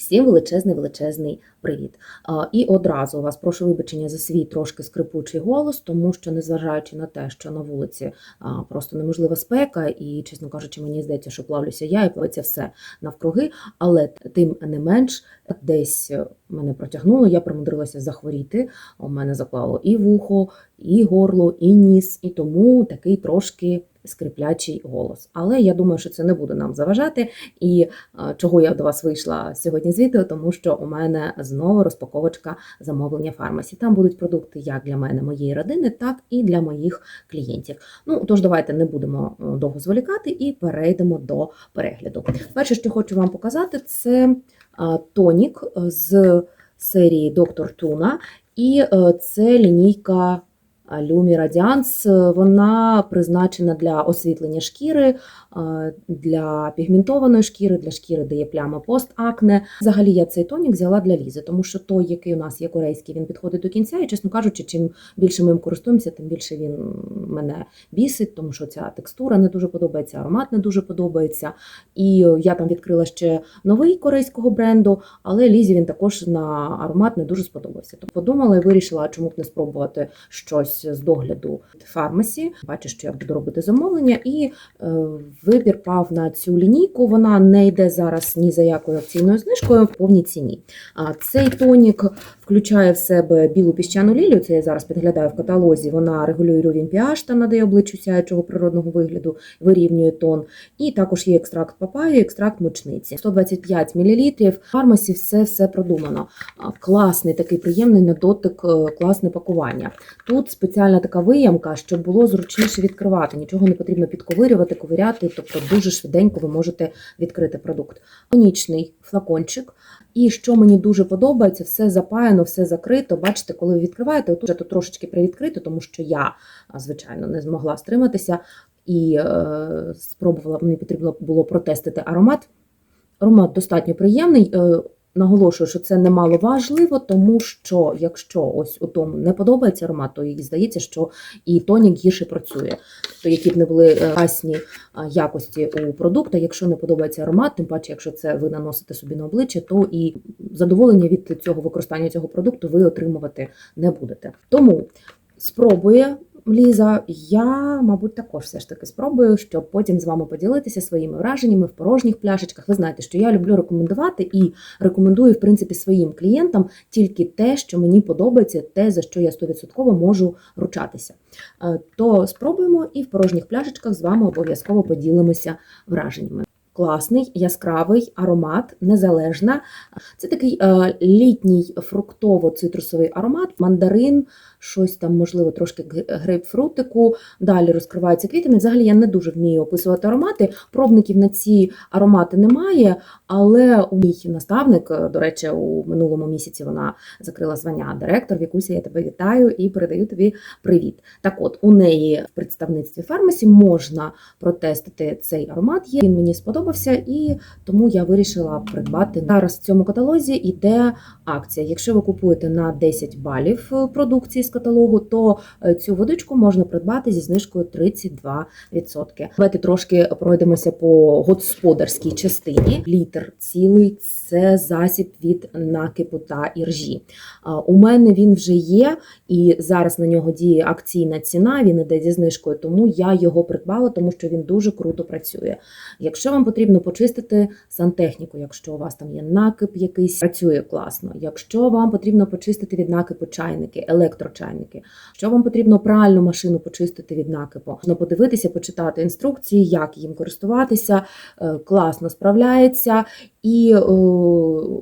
Всім величезний величезний привіт. І одразу вас прошу вибачення за свій трошки скрипучий голос, тому що, незважаючи на те, що на вулиці просто неможлива спека, і, чесно кажучи, мені здається, що плавлюся я і плавиться все навкруги, але тим не менш, десь мене протягнуло, я примудрилася захворіти. У мене заклало і вухо, і горло, і ніс, і тому такий трошки. Скриплячий голос, але я думаю, що це не буде нам заважати. І е, чого я до вас вийшла сьогодні з відео, тому що у мене знову розпаковочка замовлення фармасі. Там будуть продукти як для мене, моєї родини, так і для моїх клієнтів. Ну тож давайте не будемо е, довго зволікати і перейдемо до перегляду. Перше, що хочу вам показати, це е, тонік з серії Доктор Туна, і це лінійка. Люмі Радіанс вона призначена для освітлення шкіри, е, для пігментованої шкіри, для шкіри, де є пляма постакне. Взагалі я цей тонік взяла для лізи, тому що той, який у нас є корейський, він підходить до кінця. І, чесно кажучи, чим більше ми їм користуємося, тим більше він мене бісить, тому що ця текстура не дуже подобається, аромат не дуже подобається. І я там відкрила ще новий корейського бренду, але лізі він також на аромат не дуже сподобався. Тобто подумала і вирішила, чому б не спробувати щось з догляду фармасі. Бачу, що я буду робити замовлення, і е, вибір пав на цю лінійку. Вона не йде зараз ні за якою акційною знижкою в повній ціні. А цей тонік включає в себе білу піщану лілію. Це я зараз підглядаю в каталозі. Вона регулює рівень pH та надає обличчю сяючого природного вигляду, вирівнює тон. І також є екстракт папаю, екстракт мочниці. 125 мл. Фармасі все все продумано. Класний такий приємний на дотик, е, класне пакування. Тут спеціальна така виямка, щоб було зручніше відкривати. Нічого не потрібно підковирювати, ковиряти, тобто дуже швиденько ви можете відкрити продукт. Конічний флакончик. І що мені дуже подобається, все запаяно, все закрито. Бачите, коли ви відкриваєте, тут тут трошечки привідкрито, тому що я, звичайно, не змогла стриматися і е, спробувала, мені потрібно було протестити аромат. Аромат достатньо приємний. Е, Наголошую, що це немало важливо, тому що якщо ось у тому не подобається аромат, то їй здається, що і тонік гірше працює. Тобто, які б не були класні якості у продукта, якщо не подобається аромат, тим паче, якщо це ви наносите собі на обличчя, то і задоволення від цього використання цього продукту ви отримувати не будете. Тому спробує Ліза, я, мабуть, також все ж таки спробую, щоб потім з вами поділитися своїми враженнями в порожніх пляшечках. Ви знаєте, що я люблю рекомендувати і рекомендую, в принципі, своїм клієнтам тільки те, що мені подобається, те, за що я 100% можу ручатися. То спробуємо і в порожніх пляшечках з вами обов'язково поділимося враженнями. Класний, яскравий аромат, незалежна. Це такий е, літній фруктово-цитрусовий аромат, мандарин, щось там, можливо, трошки грейпфрутику. Далі розкриваються квітами. Взагалі я не дуже вмію описувати аромати. Пробників на ці аромати немає, але у мій наставник, до речі, у минулому місяці вона закрила звання директор. Вікуся, я тебе вітаю і передаю тобі привіт. Так от, у неї в представництві фармасі можна протестити цей аромат. Є. Він мені сподобався, і тому я вирішила придбати. Зараз в цьому каталозі йде акція. Якщо ви купуєте на 10 балів продукції каталогу, то е, цю водичку можна придбати зі знижкою 32%. Давайте трошки пройдемося по господарській частині. Літр цілий це засіб від накипу та іржі. У мене він вже є, і зараз на нього діє акційна ціна, він іде зі знижкою, тому я його придбала, тому що він дуже круто працює. Якщо вам потрібно почистити сантехніку, якщо у вас там є накип якийсь, працює класно. Якщо вам потрібно почистити від накипу чайники, електрочайники, якщо вам потрібно пральну машину почистити від накипу, можна подивитися, почитати інструкції, як їм користуватися, е, класно справляється. І о,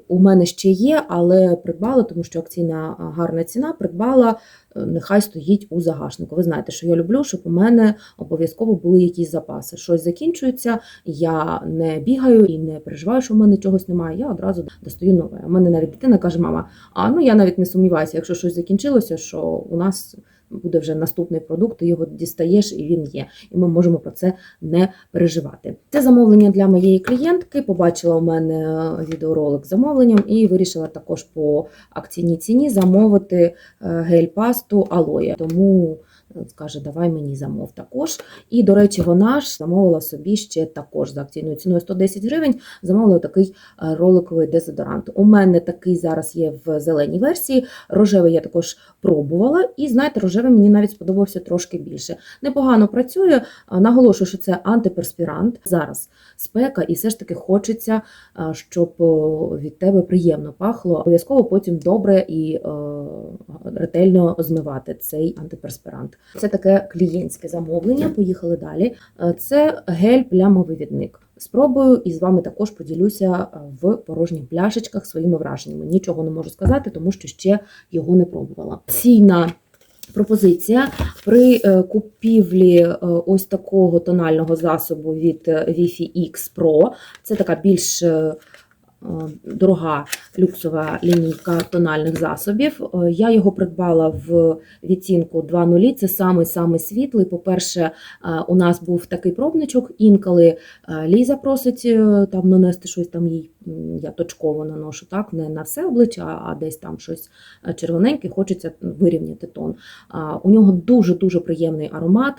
у мене ще є, але придбала, тому що акційна гарна ціна придбала, е, нехай стоїть у загашнику. Ви знаєте, що я люблю, щоб у мене обов'язково були якісь запаси. Щось закінчується, я не бігаю і не переживаю, що в мене чогось немає. Я одразу достаю нове. У мене навіть дитина каже: мама, а ну я навіть не сумніваюся, якщо щось закінчилося, що у нас буде вже наступний продукт, ти його дістаєш і він є. І ми можемо про це не переживати. Це замовлення для моєї клієнтки. Побачила у мене відеоролик з замовленням і вирішила також по акційній ціні замовити гель-пасту алоє. Тому е, скаже, давай мені замов також. І, до речі, вона ж замовила собі ще також за акційною ціною 110 гривень, замовила такий е, роликовий дезодорант. У мене такий зараз є в зеленій версії. Рожевий я також пробувала, і знаєте, рожевий мені навіть сподобався трошки більше. Непогано працює. Наголошую, що це антиперспірант. Зараз спека, і все ж таки хочеться, щоб від тебе приємно пахло. Обов'язково потім добре і е, ретельно змивати цей антиперспірант. Це таке клієнтське замовлення. Поїхали далі. Е, Це гель плямовивідник. Спробую і з вами також поділюся е, в порожніх пляшечках своїми враженнями. Нічого не можу сказати, тому що ще його не пробувала. Ціна пропозиція при е, купівлі ось такого тонального засобу від Wi-Fi X Pro. Це така більш дорога люксова лінійка тональних засобів. Е, Я його придбала в відтінку 2.0. Це самий самий світлий. По-перше, е, у нас був такий пробничок. Інколи е, Ліза просить е, там нанести щось там їй. Я точково наношу так, не на все обличчя, а десь там щось е, червоненьке, хочеться вирівняти тон. У нього дуже дуже приємний аромат,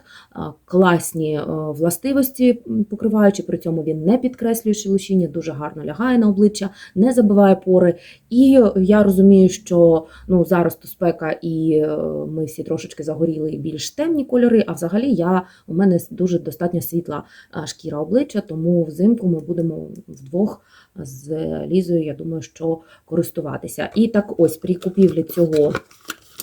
класні е, властивості покриваючи. При цьому він не підкреслює шелушіння, дуже гарно лягає на обличчя, не забиває пори. І я розумію, що ну зараз то спека, і е, ми всі трошечки загоріли більш темні кольори. А взагалі я у мене дуже достатньо світла шкіра обличчя, тому взимку ми будемо вдвох з Лізою. Я думаю, що користуватися. І так, ось при купівлі цього.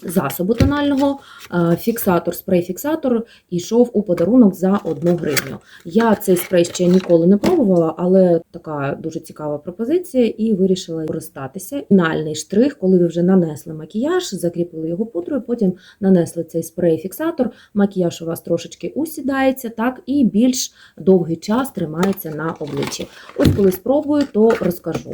Засобу тонального е, фіксатор, спрей-фіксатор йшов у подарунок за 1 гривню. Я цей спрей ще ніколи не пробувала, але така дуже цікава пропозиція і вирішила користатися. Фінальний штрих, коли ви вже нанесли макіяж, закріпили його пудрою, потім нанесли цей спрей-фіксатор. Макіяж у вас трошечки усідається, так і більш довгий час тримається на обличчі. Ось коли спробую, то розкажу.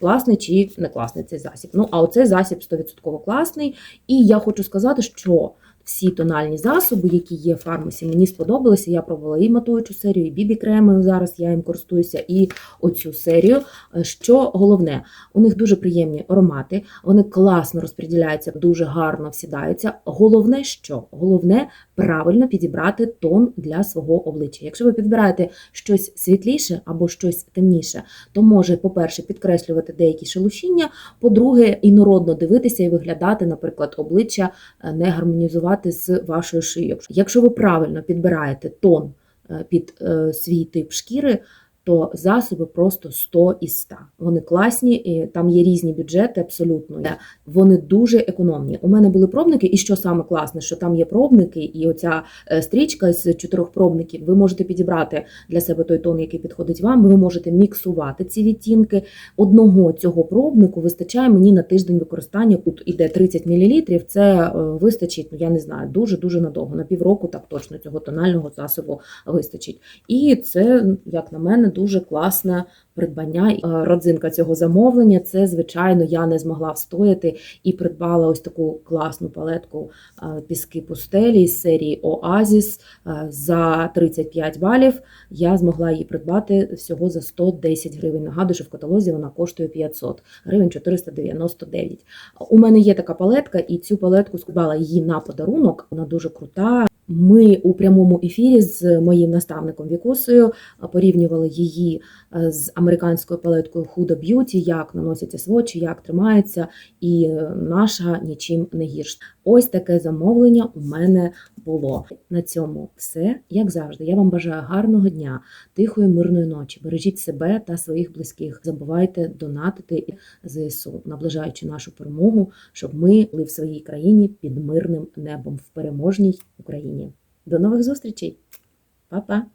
Класний чи не класний цей засіб. Ну, а оцей засіб 100% класний. І я хочу сказати, що всі тональні засоби, які є в фармасі, мені сподобалися. Я пробувала і матуючу серію, і бібі-креми. Зараз я їм користуюся, і оцю серію. Що головне, у них дуже приємні аромати, вони класно розподіляються, дуже гарно всідаються. Головне, що головне правильно підібрати тон для свого обличчя. Якщо ви підбираєте щось світліше або щось темніше, то може, по-перше, підкреслювати деякі шелушіння, по-друге, інородно дивитися і виглядати, наприклад, обличчя е, не гармонізувати з вашою шиєю. Якщо ви правильно підбираєте тон е, під е, свій тип шкіри, то засоби просто 100 із 100. Вони класні, і там є різні бюджети абсолютно. Вони дуже економні. У мене були пробники, і що саме класне, що там є пробники, і оця е, стрічка з чотирьох пробників. Ви можете підібрати для себе той тон, який підходить вам. Ви можете міксувати ці відтінки. Одного цього пробнику вистачає мені на тиждень використання. Тут іде 30 мл, Це е, вистачить, ну я не знаю, дуже дуже надовго. На півроку так точно цього тонального засобу вистачить. І це, як на мене, дуже класне придбання. Е, Родзинка цього замовлення це, звичайно, я не змогла встояти і придбала ось таку класну палетку е, піски пустелі з серії Оазіс е, за 35 балів. Я змогла її придбати всього за 110 гривень. Нагадую, що в каталозі вона коштує 500 гривень 499. У мене є така палетка, і цю палетку скупала її на подарунок. Вона дуже крута. Ми у прямому ефірі з моїм наставником Вікусою порівнювали її е, з американською палеткою Huda Beauty, як наносяться свочі, як тримається, і е, наша нічим не гірша. Ось таке замовлення у мене було. На цьому все. Як завжди, я вам бажаю гарного дня, тихої, мирної ночі. Бережіть себе та своїх близьких. Забувайте донатити ЗСУ, наближаючи нашу перемогу, щоб ми були в своїй країні під мирним небом в переможній Україні. До нових зустрічей, Па-па!